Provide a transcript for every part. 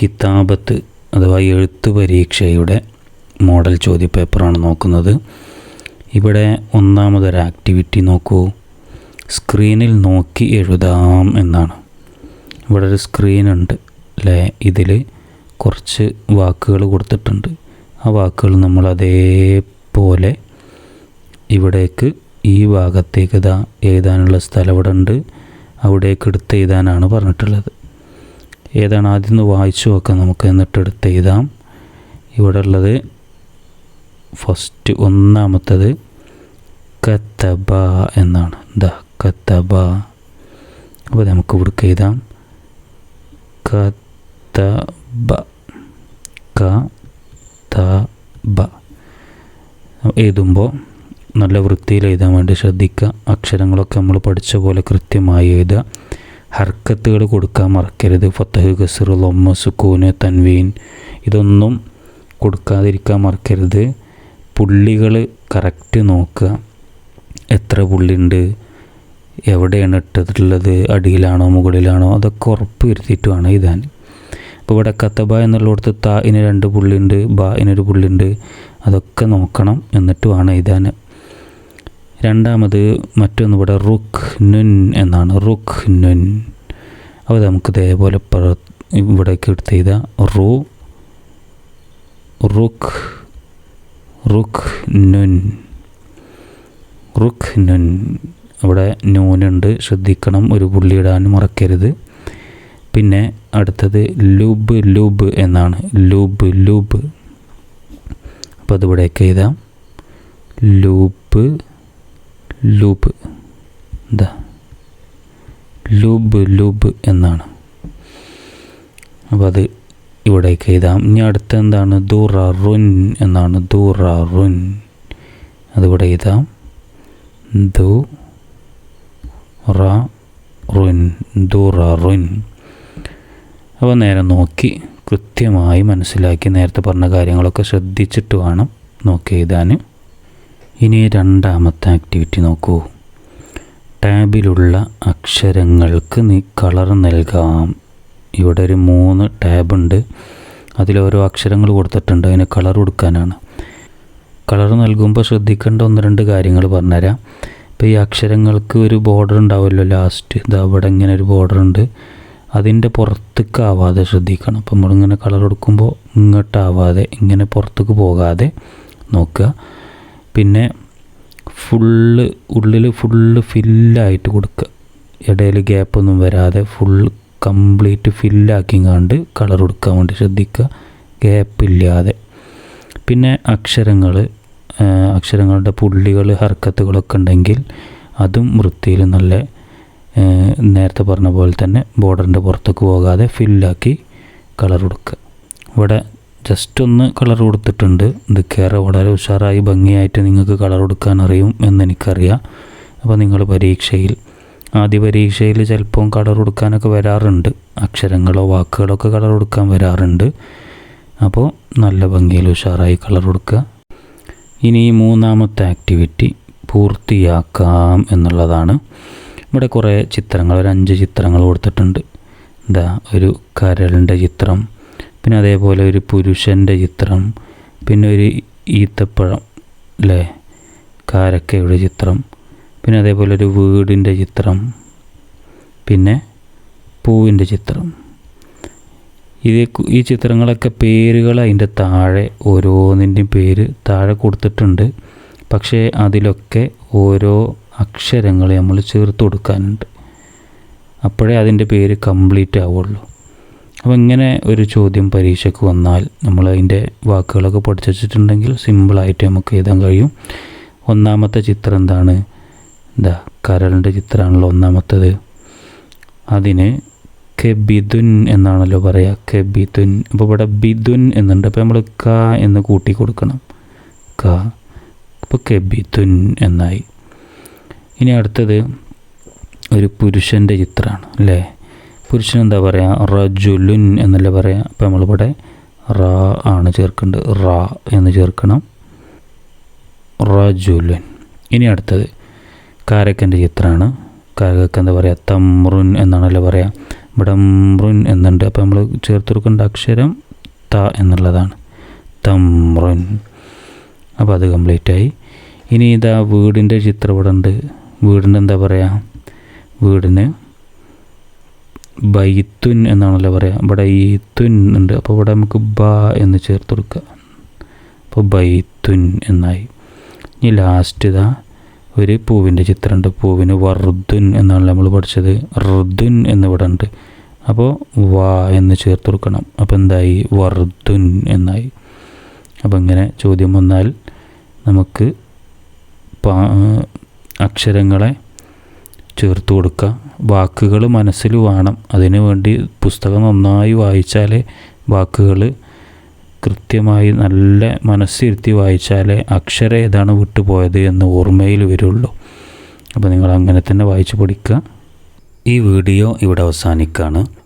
കിതാബത്ത് അഥവാ എഴുത്ത് പരീക്ഷയുടെ മോഡൽ ചോദ്യപേപ്പറാണ് നോക്കുന്നത്. ഇവിടെ ഒന്നാമതൊരു ആക്ടിവിറ്റി നോക്കൂ. സ്ക്രീനിൽ നോക്കി എഴുതാം എന്നാണ്. ഇവിടെ ഒരു സ്ക്രീനുണ്ട് അല്ലേ ഇതിൽ കുറച്ച് വാക്കുകൾ കൊടുത്തിട്ടുണ്ട്. ആ വാക്കുകൾ നമ്മൾ അതേപോലെ ഇവിടേക്ക് ഈ ഭാഗത്തേക്ക് ഇതാ എഴുതാനുള്ള സ്ഥലം ഇവിടെ ഉണ്ട് അവിടേക്ക് എടുത്ത് എഴുതാനാണ് പറഞ്ഞിട്ടുള്ളത്. ഏതാണ് ആദ്യം ഒന്ന് വായിച്ചു നോക്കാം. നമുക്ക് എന്നിട്ട് എടുത്ത് എഴുതാം. ഇവിടെ ഉള്ളത് ഫസ്റ്റ് ഒന്നാമത്തത് കത്തബ എന്നാണ്. ദ കത്തബ. അപ്പോൾ നമുക്ക് ഇവിടെ എഴുതാം. കത്തബ. കത്തബ. എഴുതുമ്പോൾ നല്ല വൃത്തിയിൽ എഴുതാൻ വേണ്ടി ശ്രദ്ധിക്കുക. അക്ഷരങ്ങളൊക്കെ നമ്മൾ പഠിച്ച പോലെ കൃത്യമായി എഴുതുക. ഹർക്കത്തുകൾ കൊടുക്കാൻ മറക്കരുത്. ഫത്തഹ് ഗസർ ലൊമ്മ സുക്കൂന് തൻവീൻ. ഇതൊന്നും കൊടുക്കാതിരിക്കാൻ മറക്കരുത്. പുള്ളികൾ കറക്റ്റ് നോക്കുക. എത്ര പുള്ളിയുണ്ട് എവിടെയാണ് ഇട്ടിട്ടുള്ളത്? അടിയിലാണോ മുകളിലാണോ? അതൊക്കെ ഉറപ്പ് വരുത്തിയിട്ട് വേണം ഇതാൻ ഇപ്പോൾ ഇവിടെ കത്തബ എന്നുള്ളിടത്ത് ത ഇന് രണ്ട് പുള്ളിയുണ്ട് ബ ഇനൊരു പുള്ളിയുണ്ട് അതൊക്കെ നോക്കണം എന്നിട്ട് വേണം രണ്ടാമത് മറ്റൊന്ന് ഇവിടെ റുഖ് നുൻ എന്നാണ്. റുഖ് നുൻ. അപ്പോൾ നമുക്ക് ഇതേപോലെ ഇവിടെ എടുത്ത് ചെയ്താൽ റു റുഖ് റുഖ് നുൻ. റുഖ് നുൻ. അവിടെ നൂനുണ്ട്. ശ്രദ്ധിക്കണം. ഒരു പുള്ളി ഇടാൻ മറക്കരുത്. പിന്നെ അടുത്തത് ലുബ് ലുബ് എന്നാണ്. ലുബ് ലുബ്. അപ്പോൾ അതിവിടേക്ക് എഴുതാം. ലൂബ് ലൂബ്. എന്താ ലൂബ് ലൂബ് എന്നാണ്. അപ്പോൾ അത് ഇവിടേക്ക് എഴുതാം. ഇനി അടുത്ത എന്താണ്? ദൂറ റുൻ എന്നാണ്. ദൂറ റുൻ. അതിവിടെ എഴുതാം. ദു റുൻ. ദൂറ റുൻ. അപ്പോൾ നേരെ നോക്കി. കൃത്യമായി മനസ്സിലാക്കി നേരത്തെ പറഞ്ഞ കാര്യങ്ങളൊക്കെ ശ്രദ്ധിച്ചിട്ട് വേണം നോക്കി എഴുതാൻ. ഇനി രണ്ടാമത്തെ ആക്ടിവിറ്റി നോക്കൂ. ടാബിലുള്ള അക്ഷരങ്ങൾക്ക് നീ കളർ നൽകാം. ഇവിടെ ഒരു മൂന്ന് ടാബുണ്ട് അതിലോരോ അക്ഷരങ്ങൾ കൊടുത്തിട്ടുണ്ട്. അതിന് കളർ കൊടുക്കാനാണ്. കളർ നൽകുമ്പോൾ ശ്രദ്ധിക്കേണ്ട ഒന്ന് രണ്ട് കാര്യങ്ങൾ പറഞ്ഞുതരാം. ഇപ്പോൾ ഈ അക്ഷരങ്ങൾക്ക് ഒരു ബോർഡർ ഉണ്ടാവുമല്ലോ ലാസ്റ്റ് ഇത് അവിടെ ഇങ്ങനെ ഒരു ബോർഡർ ഉണ്ട്. അതിന്റെ പുറത്തേക്ക് ആവാതെ ശ്രദ്ധിക്കണം. അപ്പോൾ നമ്മളിങ്ങനെ കളർ കൊടുക്കുമ്പോൾ ഇങ്ങോട്ടാവാതെ ഇങ്ങനെ പുറത്തേക്ക് പോകാതെ നോക്കുക. പിന്നെ ഫുള്ള് ഉള്ളിൽ ഫുള്ള് ഫില്ലായിട്ട് കൊടുക്കുക ഇടയിൽ ഗ്യാപ്പൊന്നും വരാതെ ഫുൾ കംപ്ലീറ്റ് ഫില്ലാക്കിങ്ങാണ്ട് കളർ കൊടുക്കാൻ വേണ്ടി ശ്രദ്ധിക്കുക ഗ്യാപ്പില്ലാതെ. പിന്നെ അക്ഷരങ്ങൾ അക്ഷരങ്ങളുടെ പുള്ളികൾ ഹർക്കത്തുകളൊക്കെ ഉണ്ടെങ്കിൽ അതും വൃത്തിയിൽ നല്ല നേരത്തെ പറഞ്ഞ പോലെ തന്നെ ബോർഡറിന്റെ പുറത്തേക്ക് പോകാതെ ഫില്ലാക്കി കളർ കൊടുക്കുക ഇവിടെ ജസ്റ്റ് ഒന്ന് കളർ കൊടുത്തിട്ടുണ്ട്. ഇത് കയറ വളരെ ഉഷാറായി ഭംഗിയായിട്ട് നിങ്ങൾക്ക് കളർ കൊടുക്കാൻ അറിയും എന്നെനിക്കറിയാം അപ്പോൾ നിങ്ങൾ പരീക്ഷയിൽ ആദ്യ പരീക്ഷയിൽ ചിലപ്പം കളർ കൊടുക്കാനൊക്കെ വരാറുണ്ട്. അക്ഷരങ്ങളോ വാക്കുകളൊക്കെ കളർ കൊടുക്കാൻ വരാറുണ്ട്. അപ്പോൾ നല്ല ഭംഗിയിൽ ഉഷാറായി കളർ കൊടുക്കുക. ഇനി മൂന്നാമത്തെ ആക്ടിവിറ്റി പൂർത്തിയാക്കാം എന്നുള്ളതാണ്. ഇവിടെ കുറേ ചിത്രങ്ങൾ ഒരു അഞ്ച് ചിത്രങ്ങൾ കൊടുത്തിട്ടുണ്ട്. എന്താ ഒരു കരളിന്റെ ചിത്രം. പിന്നെ അതേപോലെ ഒരു പുരുഷന്റെ ചിത്രം പിന്നെ ഒരു ഈത്തപ്പഴം അല്ലേ കാരക്കയുടെ ചിത്രം പിന്നെ അതേപോലെ ഒരു വീടിന്റെ ചിത്രം പിന്നെ പൂവിന്റെ ചിത്രം. ഇത് ഈ ചിത്രങ്ങളൊക്കെ പേരുകൾ അതിന്റെ താഴെ ഓരോന്നിന്റെയും പേര് താഴെ കൊടുത്തിട്ടുണ്ട്. പക്ഷേ അതിലൊക്കെ ഓരോ അക്ഷരങ്ങൾ നമ്മൾ ചേർത്ത് കൊടുക്കാനുണ്ട്. അപ്പോഴേ അതിന്റെ പേര് കംപ്ലീറ്റ് ആവുള്ളൂ. അപ്പോൾ ഇങ്ങനെ ഒരു ചോദ്യം പരീക്ഷയ്ക്ക് വന്നാൽ നമ്മൾ അതിന്റെ വാക്കുകളൊക്കെ പഠിച്ചു സിമ്പിളായിട്ട് നമുക്ക് എഴുതാൻ കഴിയും. ഒന്നാമത്തെ ചിത്രം എന്താണ്? എന്താ കരളിന്റെ ചിത്രമാണല്ലോ ഒന്നാമത്തത്. അതിന് കെബിദുൻ എന്നാണല്ലോ പറയുക കെബിദുൻ അപ്പോൾ ഇവിടെ ബിദുൻ എന്നുണ്ട്. അപ്പോൾ നമ്മൾ ക എന്ന് കൂട്ടി കൊടുക്കണം. ക. അപ്പോൾ കെബിദുൻ എന്നായി. ഇനി അടുത്തത് ഒരു പുരുഷന്റെ ചിത്രമാണ് അല്ലേ? പുരുഷൻ എന്താ പറയുക റജുലുൻ എന്നല്ലേ പറയുക അപ്പോൾ നമ്മളിവിടെ റ ആണ് ചേർക്കേണ്ടത്. റ എന്ന് ചേർക്കണം. റജുലുൻ. ഇനി അടുത്തത് കാരക്കന്റെ ചിത്രമാണ്. കാരക്ക് എന്താ പറയുക തമ്രുൻ എന്നാണല്ലോ പറയുക ഇവിടെ മ്രുൻ എന്നുണ്ട്. അപ്പോൾ നമ്മൾ ചേർത്ത് കൊടുക്കേണ്ട അക്ഷരം ത എന്നുള്ളതാണ്. തമ്രുൻ. അപ്പോൾ അത് കംപ്ലീറ്റ് ആയി. ഇനി ഇതാ വീടിന്റെ ചിത്രം ഇവിടെ ഉണ്ട്. വീടിന്റെ എന്താ പറയുക വീടിന് ബൈത്തുൻ എന്നാണല്ലോ പറയുക ഇവിടെ ഈത്തുൻ ഉണ്ട്. അപ്പോൾ ഇവിടെ നമുക്ക് ബ എന്ന് ചേർത്ത് കൊടുക്കുക അപ്പോൾ ബൈത്തുൻ എന്നായി. ഇനി ലാസ്റ്റ് ഇതാ. ഒരു പൂവിന്റെ ചിത്രമുണ്ട്. പൂവിന് വർദുൻ എന്നാണ് നമ്മൾ പഠിച്ചത്. റുദുൻ എന്നിവിടെ ഉണ്ട്. അപ്പോൾ വാ എന്ന് ചേർത്ത് കൊടുക്കണം. അപ്പോൾ എന്തായി? വർദുൻ എന്നായി. അപ്പോൾ ഇങ്ങനെ ചോദ്യം വന്നാൽ നമുക്ക് അക്ഷരങ്ങളെ ചേർത്ത് കൊടുക്കുക വാക്കുകൾ മനസ്സിൽ വേണം. അതിനു വേണ്ടി പുസ്തകം നന്നായി വായിച്ചാലേ വാക്കുകൾ കൃത്യമായി നല്ല മനസ്സിരുത്തി വായിച്ചാലേ അക്ഷരം ഏതാണ് വിട്ടുപോയത് എന്ന് ഓർമ്മയിൽ വരുള്ളൂ. അപ്പോൾ നിങ്ങൾ അങ്ങനെ തന്നെ വായിച്ച് പഠിക്കുക ഈ വീഡിയോ ഇവിടെ അവസാനിക്കുകയാണ്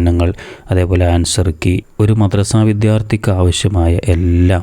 വിശകലനങ്ങൾ അതേപോലെ ആൻസർ കീ ഒരു മദ്രസ വിദ്യാർത്ഥിക്ക് ആവശ്യമായ എല്ലാം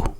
работу.